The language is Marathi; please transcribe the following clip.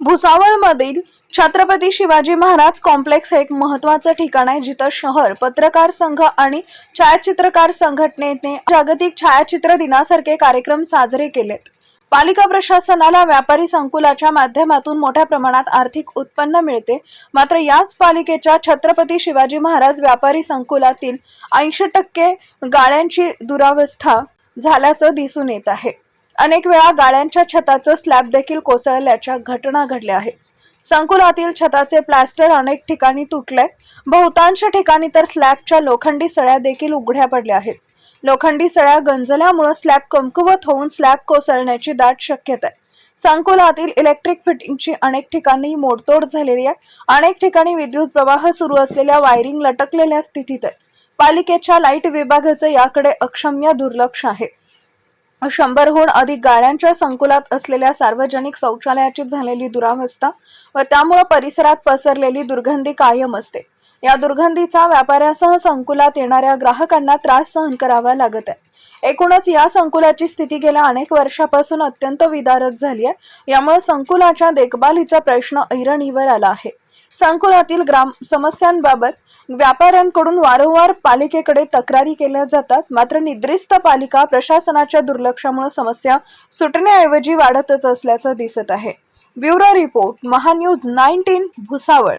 भुसावळमधील छत्रपती शिवाजी महाराज कॉम्प्लेक्स हे एक महत्वाचं ठिकाण आहे जिथं शहर पत्रकार संघ आणि छायाचित्रकार संघटनेने जागतिक छायाचित्र दिनासारखे कार्यक्रम साजरे केलेत. पालिका प्रशासनाला व्यापारी संकुलाच्या माध्यमातून मोठ्या प्रमाणात आर्थिक उत्पन्न मिळते. मात्र याच पालिकेच्या छत्रपती शिवाजी महाराज व्यापारी संकुलातील ऐंशी टक्के गाळ्यांची दुरावस्था झाल्याचं दिसून येत आहे. अनेक वेळा गाळ्यांच्या छताचं स्लॅब देखील कोसळल्याच्या घटना घडल्या आहेत. संकुलातील छताचे प्लास्टर अनेक ठिकाणी तुटले बहुतांश ठिकाणी तर स्लॅबच्या लोखंडी सळ्या देखील उघड्या पडल्या आहेत. लोखंडी सळ्या गंजल्यामुळे स्लॅब कमकुवत होऊन स्लॅब कोसळण्याची दाट शक्यता आहे. संकुलातील इलेक्ट्रिक फिटिंगची अनेक ठिकाणी मोडतोड झालेली आहे. अनेक ठिकाणी विद्युत प्रवाह सुरू असलेल्या वायरिंग लटकलेल्या स्थितीत आहे. पालिकेच्या लाइट विभागाचे याकडे अक्षम्य दुर्लक्ष आहे. शंभरहून अधिक गाड्यांच्या संकुलात असलेल्या सार्वजनिक शौचालयाची झालेली दुरावस्था व त्यामुळे परिसरात पसरलेली दुर्गंधी कायम असते. या दुर्गंधीचा व्यापाऱ्यासह संकुलात येणाऱ्या ग्राहकांना त्रास सहन करावा लागत आहे. एकूणच या संकुलाची स्थिती गेल्या अनेक वर्षापासून अत्यंत विदारक झाली आहे. यामुळे संकुलाच्या देखभालीचा प्रश्न ऐरणीवर आला आहे. संकुलातील ग्राम समस्यांबाबत व्यापाऱ्यांकडून वारंवार पालिकेकडे तक्रारी केल्या जातात. मात्र निद्रिस्त पालिका प्रशासनाच्या दुर्लक्षामुळे समस्या सुटण्याऐवजी वाढतच असल्याचं दिसत आहे. Bureau report Mahanews nineteen Bhusawal.